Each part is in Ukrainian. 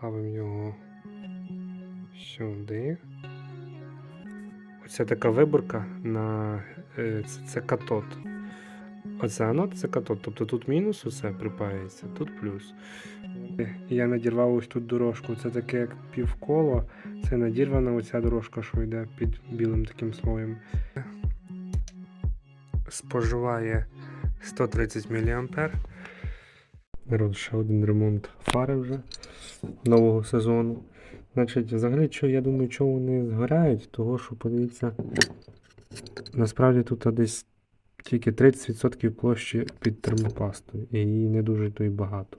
Ставимо його сюди. Оце така виборка на е, це, це катод. Оце анод це катод. Тобто тут мінус усе припається, тут плюс. Е, Я надірвав ось тут дорожку. Це таке як півколо. Це надірвана оця дорожка, що йде під білим таким слоєм. Споживає 130 мА. Народ, ще один ремонт фари вже нового сезону. Значить, взагалі, що я думаю, чого вони згоряють, того що подивіться, насправді тут десь тільки 30% площі під термопастою, і її не дуже то й багато.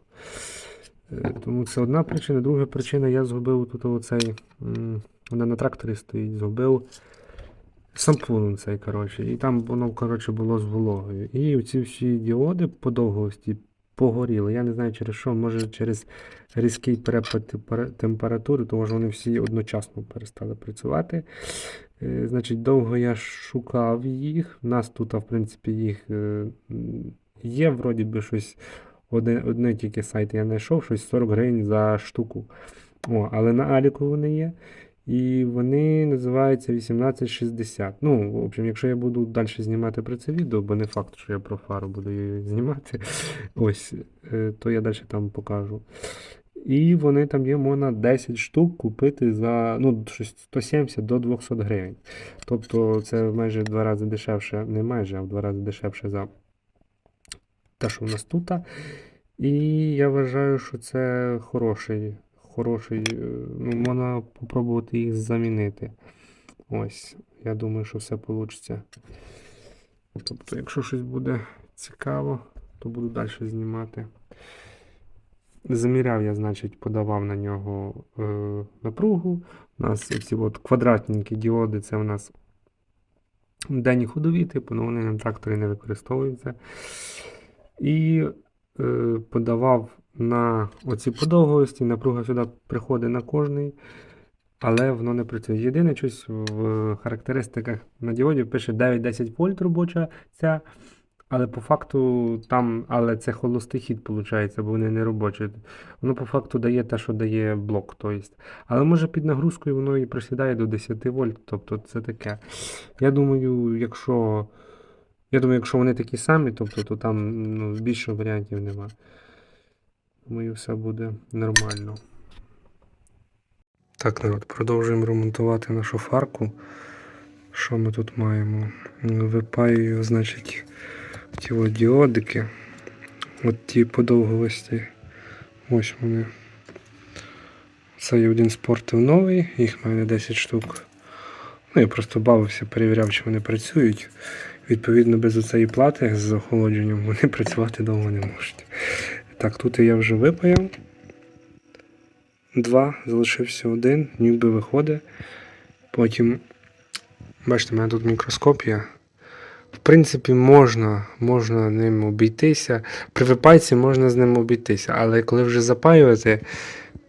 Е, Тому це одна причина. Друга причина, я згубив тут оцей, вона на тракторі стоїть, згубив сампун цей, коротше, і там воно, коротше, було з вологою. І оці всі діоди по довгості погоріли. Я не знаю через що, може через різкий перепад температури, тому що вони всі одночасно перестали працювати. Е, Значить, довго я шукав їх. У нас тут, в принципі, їх е, є, вроді би, щось. Один, одне тільки сайт я знайшов, щось 40 гривень за штуку. О, але на Аліку вони є. І вони називаються 1860. Ну, в общем, якщо я буду далі знімати про це відео, бо не факт, що я про фару буду її знімати, ось, е, то я далі там покажу. І вони там є, можна 10 штук купити за ну, 170 до 200 гривень. Тобто це майже в два рази дешевше, не майже, а в два рази дешевше за те, що в нас тут. І я вважаю, що це хороший, хороший, е, ну, можна попробувати їх замінити. Ось, я думаю, що все вийде. Тобто, якщо щось буде цікаво, то буду далі знімати. Заміряв я, значить, подавав на нього е, напругу. У нас ці от квадратненькі діоди, це у нас денні ходові, типу, але вони на тракторі не використовуються. І е, подавав на оці подовгості, напруга сюди приходить на кожний, але воно не працює. Єдине щось в характеристиках на діоді пише 9-10 вольт робоча ця. Але по факту там, але це холостий хід, виходить, бо вони не робочі. Воно по факту дає те, що дає блок. Тобто. Але може під нагрузкою воно і просідає до 10 вольт. Тобто це таке. Я думаю, якщо. Я думаю, якщо вони такі самі, тобто, то там ну, більше варіантів нема. Думаю, все буде нормально. Так, народ, продовжуємо ремонтувати нашу фарку. Що ми тут маємо? Випаюю, значить, ті от діодики. От ті подовгості. Ось вони. Це є один спортив новий, їх в мене 10 штук. Ну, я просто бавився, перевіряв, чи вони працюють. Відповідно, без оцеї плати з охолодженням вони працювати довго не можуть. Так, тут я вже випаяв. Два, залишився один, ніби виходить. Потім, бачите, в мене тут мікроскоп є. В принципі, можна, можна ним обійтися. При випайці можна з ним обійтися, але коли вже запаювати,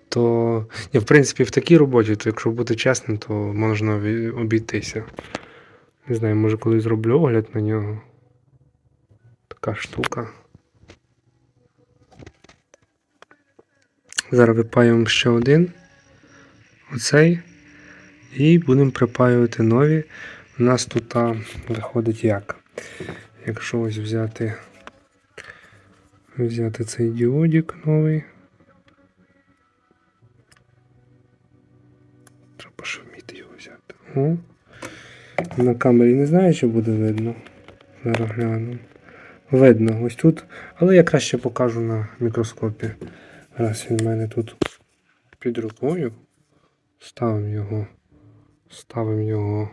то ні, в принципі в такій роботі, то якщо бути чесним, то можна обійтися. Не знаю, може коли зроблю огляд на нього. Така штука. Зараз випаюємо ще один. Оцей. І будемо припаювати нові. У нас тут а, виходить як. Якщо ось взяти, взяти цей діодик новий. Треба ж вміти його взяти. О. На камері не знаю, чи буде видно. Зараз гляну. Видно, ось тут. Але я краще покажу на мікроскопі. Раз він в мене тут під рукою. Ставимо його. Ставимо його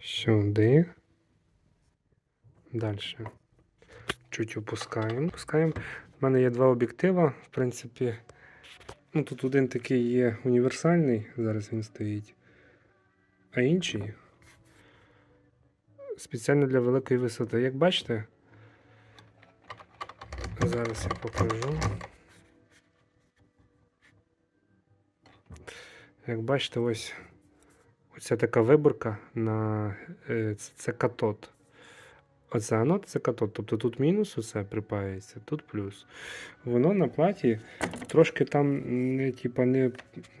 сюди. Далі. Чуть опускаємо. Опускаємо. У мене є два об'єктива. В принципі, ну тут один такий є універсальний, зараз він стоїть. А інший спеціально для великої висоти. Як бачите, зараз я покажу. Як бачите, ось оця така виборка на е, це- катод. Оце анод це катод. Тобто тут мінус усе припаюється, тут плюс. Воно на платі трошки там не, типа, не,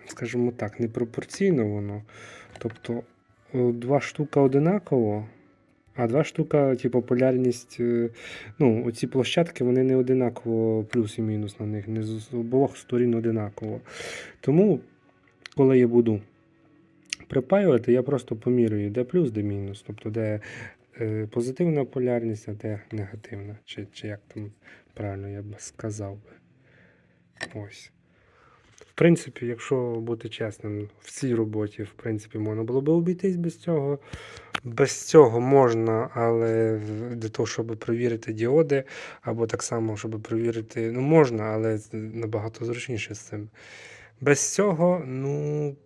скажімо так, не пропорційно воно. Тобто два штука одинаково, а два штука, типу, полярність. е, Ну, оці площадки вони не одинаково плюс і мінус на них, не з обох сторін одинаково. Тому, коли я буду припаювати, я просто помірюю, де плюс, де мінус. Тобто, де е, позитивна полярність, а де негативна. Чи, чи як там правильно я б сказав би. Ось. В принципі, якщо бути чесним, в цій роботі, в принципі, можна було би обійтись без цього. Без цього можна, але для того, щоб перевірити діоди, або так само, щоб перевірити, ну можна, але набагато зручніше з цим. Без цього, ну,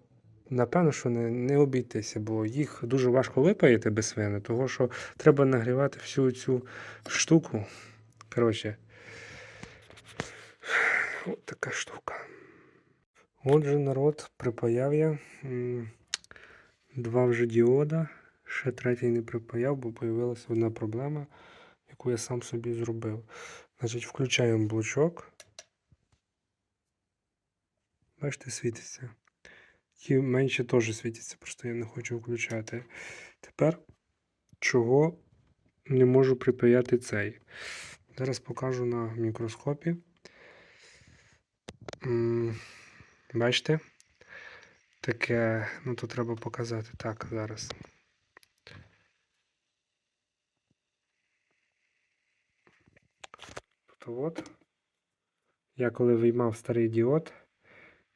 напевно, що не, не обійтися, бо їх дуже важко випаяти без свини, того що треба нагрівати всю цю штуку. Коротше, от така штука. Отже, народ, припаяв я два вже діода. Ще третій не припаяв, бо з'явилася одна проблема, яку я сам собі зробив. Значить, включаємо блочок. Бачите, світиться. Ті менше теж світяться, просто я не хочу включати. Тепер чого не можу припаяти цей. Зараз покажу на мікроскопі. Бачите? Таке, ну тут треба показати. Так, зараз. То от. Я коли виймав старий діод,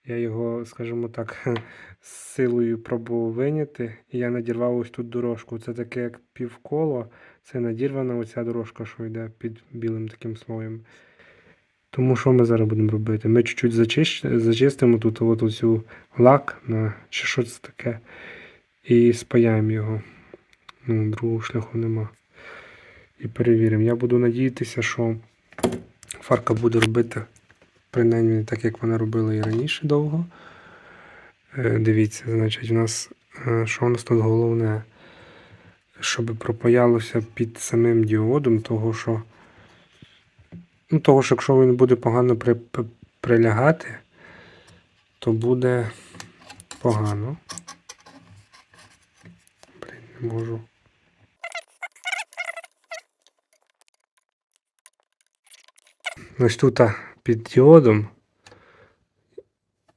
я його, скажімо так, з силою пробував виняти, і я надірвав ось тут дорожку. Це таке як півколо, це надірвана оця дорожка, що йде під білим таким слоєм. Тому що ми зараз будемо робити? Ми чуть-чуть зачистимо тут от оцю лак на чи що таке, і спаяємо його. Ну, другого шляху нема. І перевіримо. Я буду надіятися, що фарка буде робити принаймні так, як вона робила і раніше довго. Е, Дивіться, значить, у нас е, що у нас тут головне, щоб пропаялося під самим діодом, того що, ну, того, що якщо він буде погано при, при- прилягати, то буде погано. Блін, не можу. Ось тут під діодом.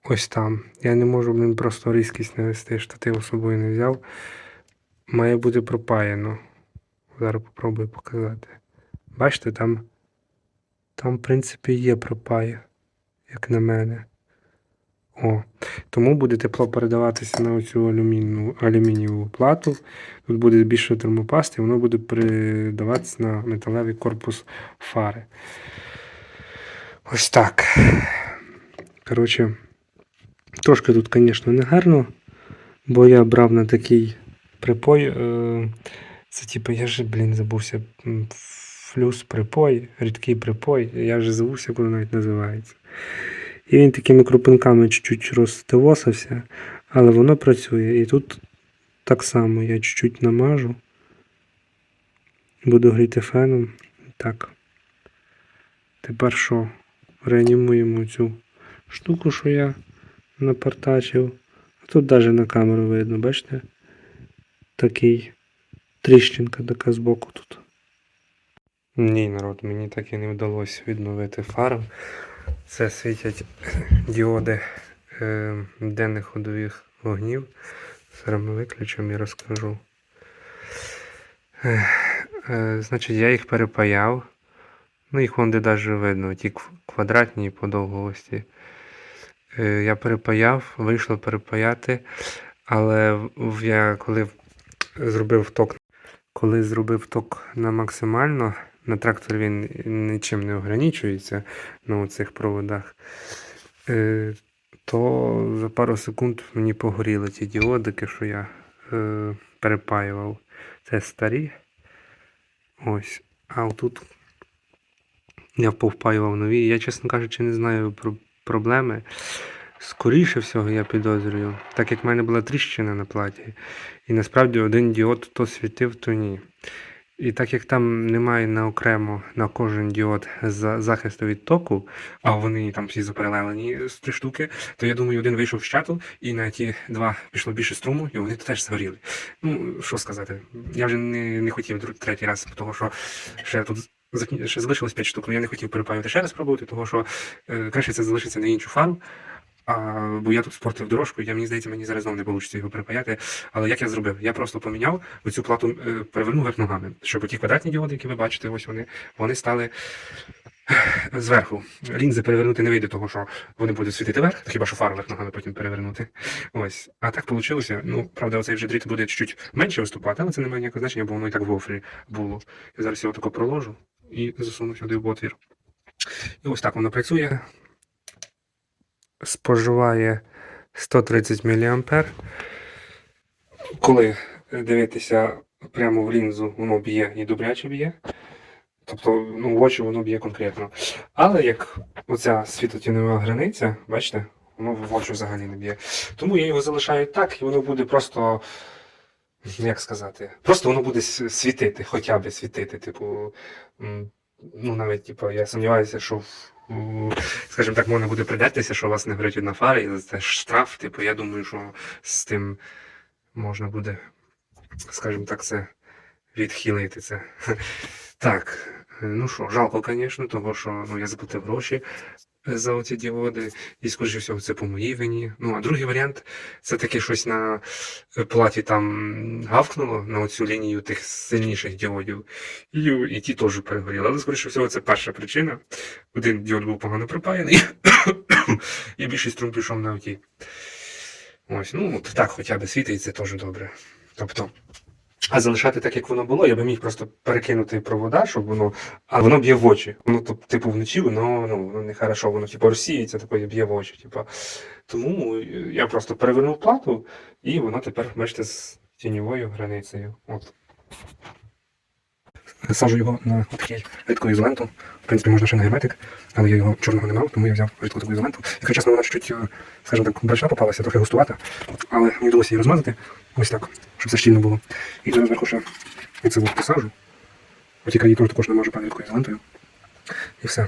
Ось там. Я не можу, блін, просто різкість навести, штатив з собою не взяв. Має бути пропаяно. Зараз попробую показати. Бачите, там, там, в принципі, є пропай, як на мене. О, тому буде тепло передаватися на оцю алюмінну, алюмінієву плату. Тут буде більше термопасти, воно буде передаватися на металевий корпус фари. Ось так. Коротше, трошки тут, звісно, не гарно, бо я брав на такий припой. Е, це типу, я же, блін, забувся. Флюс припой, рідкий припой. Я вже забувся, воно навіть називається. І він такими крупинками чуть-чуть розтивосився, але воно працює. І тут так само я чуть-чуть намажу. Буду гріти феном. Так. Тепер що? Реанімуємо цю штуку, що я напартачив. Тут навіть на камеру видно, бачите? Такий тріщинка така збоку тут. Ні, народ, мені так і не вдалося відновити фару. Це світять діоди е, денних ходових вогнів. Зараз ми виключимо і розкажу. Е, е, значить, я їх перепаяв. Ну, їх вон навіть видно, ті кв- квадратні по довгості. Е, я перепаяв, вийшло перепаяти, але я коли зробив ток, коли зробив ток на максимально, на трактор він нічим не ограничується на цих проводах, е, то за пару секунд мені погоріли ті діодики, що я е, перепаював. Це старі. Ось. А отут я повпаював нові. Я, чесно кажучи, не знаю про проблеми. Скоріше всього, я підозрюю, так як в мене була тріщина на платі. І насправді один діод то світив, то ні. І так як там немає на окремо на кожен діод захисту від току, а вони там всі заперелелені з три штуки, то я думаю, один вийшов з чату, і на ті два пішло більше струму, і вони теж згоріли. Ну, що сказати, я вже не, не хотів третій раз, тому що ще тут ще залишилось 5 штук, але я не хотів перепаювати ще раз пробувати, тому що е, краще це залишиться на іншу фару. А, бо я тут спортив дорожку, я, мені здається, мені зараз знову не вийде його перепаяти. Але як я зробив? Я просто поміняв оцю плату, е, перевернув вверх ногами, щоб ті квадратні діоди, які ви бачите, ось вони, вони стали зверху. Лінзи перевернути не вийде, того що вони будуть світити вверх, хіба що фару вверх ногами потім перевернути. Ось. А так вийшло. Ну, правда, оцей вже дріт буде чуть менше виступати, але це не має ніякого значення, бо воно і так в гофрі було. Я зараз його тако проложу і засуну сюди в отвір. І ось так воно працює. Споживає 130 мА. Коли дивитися прямо в лінзу, воно б'є і добряче б'є. Тобто, ну, в очі воно б'є конкретно. Але як оця світлотінова границя, бачите, воно в очі взагалі не б'є. Тому я його залишаю так, і воно буде просто. Як сказати? Просто воно буде світити, хоча б світити. Типу, ну навіть типу, я сумніваюся, що скажімо так, можна буде придатися, що вас не горить одна фара, і це штраф. Типу, я думаю, що з тим можна буде, скажімо так, це відхилити це. Так, ну що, жалко, звісно, того що ну, я заплатив гроші за оці діоди, і, скоріше всього, це по моїй вині. Ну, а другий варіант це таке щось на платі там гавкнуло на оцю лінію тих сильніших діодів, і, і ті теж перегоріли. Але, скоріше всього, це перша причина. Один діод був погано припаяний, і більший струм пішов на оті. Ось, ну, от так хоча б світить, це теж добре. Тобто, а залишати так, як воно було, я би міг просто перекинути провода, щоб воно. А воно б'є в очі. Воно, то, типу, вночі, воно ну, воно не хорошо, воно типу розсіється, таке б'є в очі. Типу. Тому я просто перевернув плату, і воно тепер, бачите, з тіньовою границею. От. Сажу його на такий рідку ізоленту. В принципі, можна ще на герметик, але я його чорного не мав, тому я взяв рідку таку ізоленту. Якщо чесно, вона чуть, е, скажімо так, брачна попалася, трохи густувата, але мені вдалося її розмазати. Ось так, щоб все щільно було. І зараз зверху ще оце от посажу. От її теж також намажу рідкою ізолентою. І все.